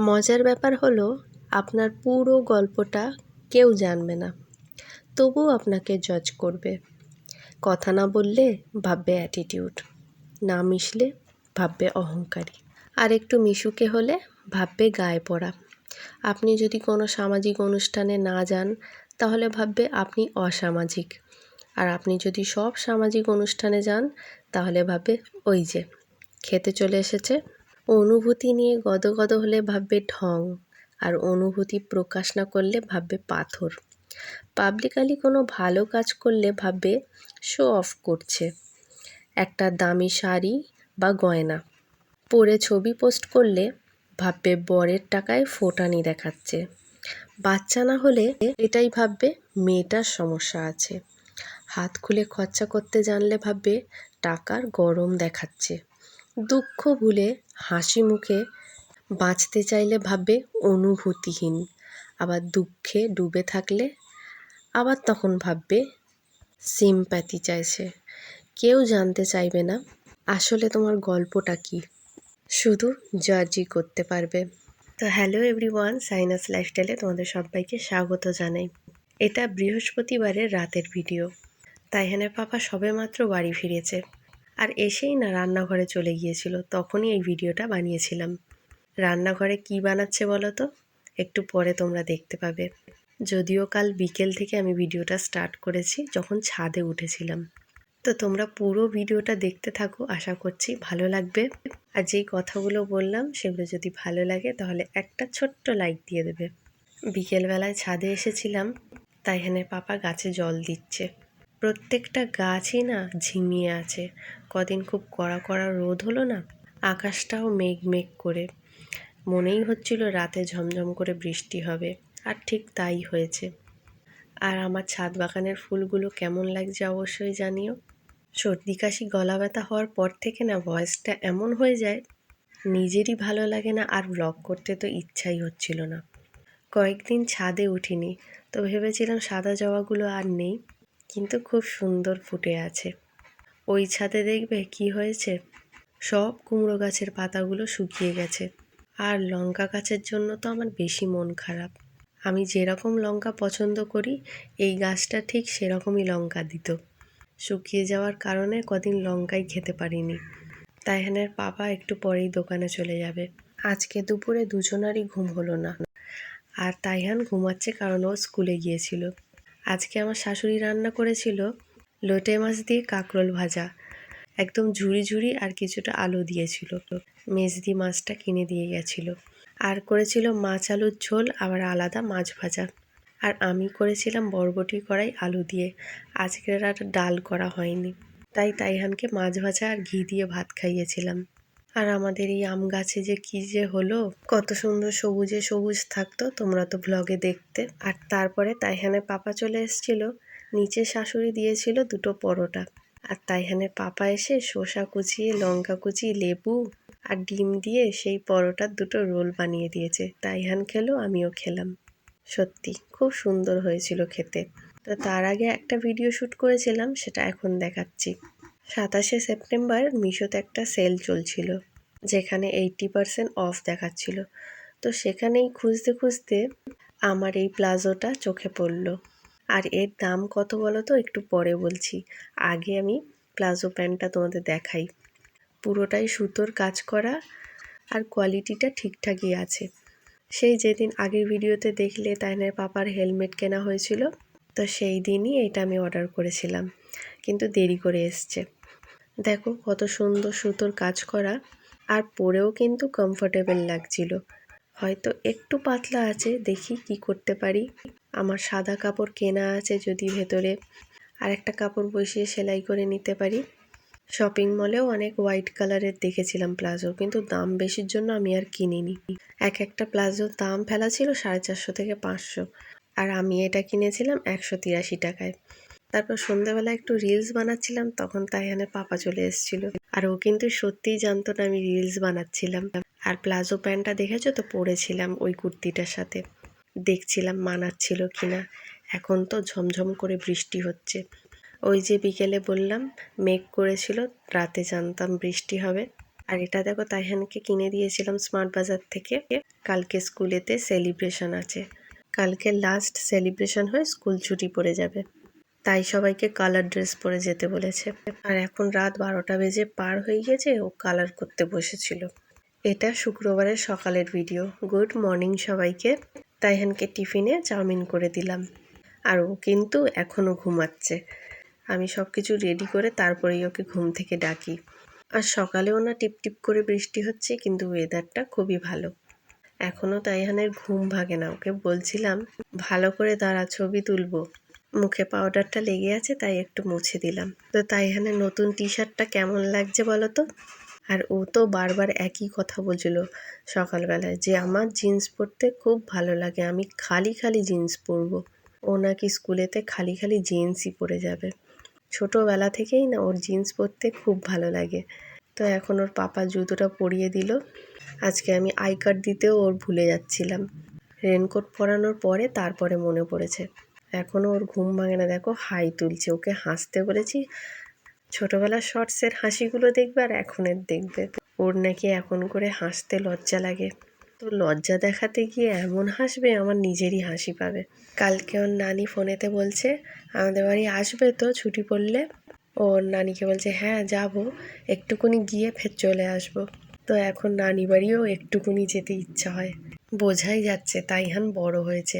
মজার ব্যাপার হলো, আপনার পুরো গল্পটা কেউ জানবে না। তবুও আপনাকে জজ করবে। কথা না বললে ভাববে অ্যাটিটিউড না মিশলে ভাববে অহংকারী। আর একটু মিশুকে হলে ভাববে গায়ে পড়া। আপনি যদি কোনো সামাজিক অনুষ্ঠানে না যান, তাহলে ভাববে আপনি অসামাজিক। আর আপনি যদি সব সামাজিক অনুষ্ঠানে যান, তাহলে ভাববে ওই যে, খেতে চলে এসেছে অনুভূতি নিয়ে গদগদ হলে ভাববে ঢং, আর অনুভূতি প্রকাশ না করলে ভাববে পাথর। পাবলিকালি কোনো ভালো কাজ করলে ভাববে, শো অফ করছে। একটা দামি শাড়ি বা গয়না। পরে ছবি পোস্ট করলে ভাববে বরের টাকায় ফোটানি দেখাচ্ছে। বাচ্চা না হলে এটাই ভাববে, মেয়েটার সমস্যা আছে। হাত খুলে খরচা করতে জানলে ভাববে, টাকার গরম দেখাচ্ছে। দুঃখ ভুলে হাসি মুখে বাঁচতে চাইলে ভাববে অনুভূতিহীন। আবার দুঃখে ডুবে থাকলে আবার তখন ভাববে সিম্প্যাথি চাইছে। কেউ জানতে চাইবে না আসলে তোমার গল্পটা কি। শুধু জার্জি করতে পারবে। তো হ্যালো এভরিওয়ান সাইনাস লাইফস্টাইলে তোমাদের সবাইকে স্বাগত জানাই। এটা বৃহস্পতিবারের রাতের ভিডিও তাই তাইহানের পাপা সবেমাত্র বাড়ি ফিরেছে। আর এসেই না রান্নাঘরে চলে গিয়েছিল, তখনই এই ভিডিওটা বানিয়েছিলাম। রান্নাঘরে কি বানাচ্ছে বলো তো? একটু পরে তোমরা দেখতে পাবে। যদিও কাল বিকেল থেকে আমি ভিডিওটা স্টার্ট করেছি, যখন ছাদে উঠেছিলাম। তো তোমরা পুরো ভিডিওটা দেখতে থাকো, আশা করছি ভালো লাগবে। আর যেই কথাগুলো বললাম, সেগুলো যদি ভালো লাগে, তাহলে একটা ছোট্ট লাইক দিয়ে দেবে। বিকেলবেলায় ছাদে এসেছিলাম তাইহানের পাপা গাছে জল দিচ্ছে। প্রত্যেকটা গাছই না ঝিমিয়ে আছে। কদিন খুব কড়া কড়া রোদ হলো না, আকাশটাও মেঘ মেঘ করে। মনেই হচ্ছিল রাতে ঝমঝম করে বৃষ্টি হবে, আর ঠিক তাই হয়েছে। আর আমার ছাদ বাগানের ফুলগুলো কেমন লাগছে অবশ্যই জানিও। সর্দি কাশি, গলা ব্যথা হওয়ার পর থেকে না ভয়েসটা এমন হয়ে যায়, নিজেরই ভালো লাগে না আর ব্লগ করতে তো ইচ্ছাই হচ্ছিল না। কয়েকদিন ছাদে উঠিনি, তো ভেবেছিলাম সাদা জবাগুলো আর নেই। কিন্তু খুব সুন্দর ফুটে আছে। ওই ছাদে দেখবে কি হয়েছে? সব কুমড়ো গাছের পাতাগুলো শুকিয়ে গেছে। আর লঙ্কা গাছের জন্য তো আমার বেশি মন খারাপ। আমি যেরকম লঙ্কা পছন্দ করি, এই গাছটা ঠিক সেরকমই লঙ্কা দিত। শুকিয়ে যাওয়ার কারণে কদিন লঙ্কাই খেতে পারিনি। তাইহানের পাপা একটু পরেই দোকানে চলে যাবে। আজকে দুপুরে দুজনারই ঘুম হলো না। আর তাইহান ঘুমাচ্ছে কারণ ও স্কুলে গিয়েছিল। আজকে আমার শাশুড়ি রান্না করেছিল লোটে মাছ দিয়ে কাঁকরোল ভাজা। একদম ঝুড়ি ঝুড়ি আর কিছুটা আলু দিয়েছিল। মেজদি মাছটা কিনে দিয়ে গেছিল। আর করেছিল মাছ আলুর ঝোল, আবার আলাদা মাছ ভাজা। আর আমি করেছিলাম বরবটি কড়াই আলু দিয়ে। আজকের আর ডাল করা হয়নি। তাই তাইহানকে মাছ ভাজা আর ঘি দিয়ে ভাত খাইয়েছিলাম। আর আমাদের এই আম গাছে যে কি যে হলো, কত সুন্দর সবুজে সবুজ থাকতো, তোমরা তো ব্লগে দেখতে। আর তারপরে তাইহানের পাপা চলে এসেছিল, নিচে শাশুড়ি দিয়েছিল দুটো পরোটা। আর তাইহানের পাপা এসে শসা কুচিয়ে লঙ্কা কুচিয়ে লেবু আর ডিম দিয়ে সেই পরোটার দুটো রোল বানিয়ে দিয়েছে। তাইহান খেলো, আমিও খেলাম। সত্যি, খুব সুন্দর হয়েছিল খেতে। তো তার আগে একটা ভিডিও শ্যুট করেছিলাম, সেটা এখন দেখাচ্ছি। সাতাশে সেপ্টেম্বর মিশোতে একটা সেল চলছিল। যেখানে এইটটি পারসেন্ট অফ দেখাচ্ছিল। তো সেখানেই খুঁজতে খুঁজতে আমার এই প্লাজোটা চোখে পড়ল। আর এর দাম কত বলো তো? একটু পরে বলছি। আগে আমি প্লাজো প্যান্টটা তোমাদের দেখাই। পুরোটাই সুতোর কাজ করা আর কোয়ালিটিটা ঠিকঠাকই আছে। সেই যেদিন আগের ভিডিওতে দেখলে তাইনের পাপার হেলমেট কেনা হয়েছিল, তো সেই দিনই এটা আমি অর্ডার করেছিলাম। কিন্তু দেরি করে এসছে। দেখো কত সুন্দর সুতোর কাজ করা। আর পরেও কিন্তু কমফোর্টেবল লাগছিল। হয়তো একটু পাতলা আছে, দেখি কি করতে পারি। আমার সাদা কাপড় কেনা আছে যদি ভেতরে। আর একটা কাপড় বসিয়ে সেলাই করে নিতে পারি। শপিং মলেও অনেক হোয়াইট কালারের দেখেছিলাম প্লাজো, কিন্তু দাম বেশির জন্য আমি আর কিনিনি। এক একটা প্লাজোর দাম ফেলা ছিল সাড়ে চারশো থেকে পাঁচশো। আর আমি এটা কিনেছিলাম একশো তিরাশি টাকায়। তারপর সন্ধ্যাবেলা একটু রিলস বানাচ্ছিলাম, তখন তাইহানে পাপা চলে এসেছিল। আর ও কিন্তু সত্যিই জানতো না আমি রিলস বানাচ্ছিলাম। আর প্লাজো প্যান্টটা দেখেছ তো? পরেছিলাম ওই কুর্তিটার সাথে। দেখছিলাম মানাচ্ছিল কিনা। এখন তো ঝমঝম করে বৃষ্টি হচ্ছে। ওই যে বিকেলে বললাম, মেঘ করেছিল, রাতে জানতাম বৃষ্টি হবে। আর এটা দেখো, তাইহানকে কিনে দিয়েছিলাম স্মার্ট বাজার থেকে। কালকে স্কুলেতে সেলিব্রেশন আছে। কালকে লাস্ট সেলিব্রেশন হয়ে স্কুল ছুটি পড়ে যাবে। তাই সবাইকে কালার ড্রেস পরে যেতে বলেছে। আর এখন রাত বারোটা বেজে পার হয়ে গেছে ও কালার করতে বসেছিল। এটা শুক্রবারের সকালের ভিডিও গুড মর্নিং সবাইকে। তাইহানকে টিফিনে চাউমিন করে দিলাম। আর ও কিন্তু এখনও ঘুমাচ্ছে। আমি সব কিছু রেডি করে তারপরেই ওকে ঘুম থেকে ডাকি। আর সকালেও না টিপ টিপ করে বৃষ্টি হচ্ছে, কিন্তু ওয়েদারটা খুবই ভালো। এখনও তাইহানের ঘুম ভাগে না। ওকে বলছিলাম, ভালো করে দাঁড়া, ছবি তুলবো। মুখে পাউডারটা লেগে আছে, তাই একটু মুছে দিলাম। তো তাইহানের নতুন টি শার্টটা কেমন লাগছে বলো তো আর ও তো বারবার একই কথা বলছিল সকালবেলায় যে, আমার জিন্স পরতে খুব ভালো লাগে, আমি খালি খালি জিন্স পরবো। ও নাকি স্কুলেতে খালি খালি জিন্সই পরে যাবে। ছোটোবেলা থেকেই না ওর জিন্স পরতে খুব ভালো লাগে। তো এখন ওর পাপা জুতোটা পরিয়ে দিল। আজকে আমি আই কার্ড দিতেও ওর ভুলে যাচ্ছিলাম। রেনকোট পরানোর পরে তারপরে মনে পড়েছে। এখনও ওর ঘুম ভাঙে না। দেখো, হাই তুলছে। ওকে হাসতে বলেছি, ছোটোবেলার শর্টসের হাসিগুলো দেখবে আর এখনের দেখবে। ওর নাকি এখন করে হাসতে লজ্জা লাগে। তো লজ্জা দেখাতে গিয়ে এমন হাসবে, আমার নিজেরই হাসি পাবে। কালকে ওর নানি ফোনেতে বলছে, আমাদের বাড়ি আসবে তো ছুটি পড়লে? ওর নানিকে বলছে হ্যাঁ যাব। একটুকুনি গিয়ে ফের চলে আসব। তো এখন নানি বাড়িও একটুকুনি যেতে ইচ্ছা হয়। বোঝাই যাচ্ছে তাইহান বড় হয়েছে।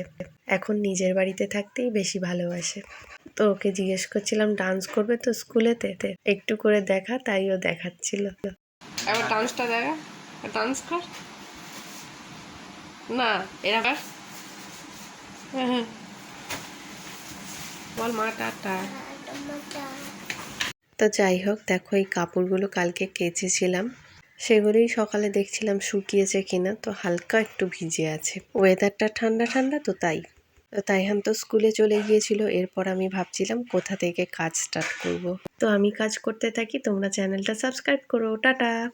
এখন নিজের বাড়িতে থাকতেই বেশি ভালোবাসে। তো ওকে জিজ্ঞেস করছিলাম ডান্স করবে তো স্কুলেতে? তে একটু করে দেখা তাই ও দেখাচ্ছিল। একবার ডান্সটা দেখা। ডান্স কর। না। বল মা টাটা তো যাই হোক দেখো এই কাপড়গুলো কালকে কেচেছিলাম। সেগুলোই সকালে দেখছিলাম শুকিয়েছে কিনা, তো হালকা একটু ভিজে আছে। ওয়েদারটা ঠান্ডা ঠান্ডা তো তাই। তো তাইহান তো স্কুলে চলে গিয়েছিল, এরপর আমি ভাবছিলাম কোথা থেকে কাজ স্টার্ট করব। তো আমি কাজ করতে থাকি, তোমরা চ্যানেলটা সাবস্ক্রাইব করো, টাটা!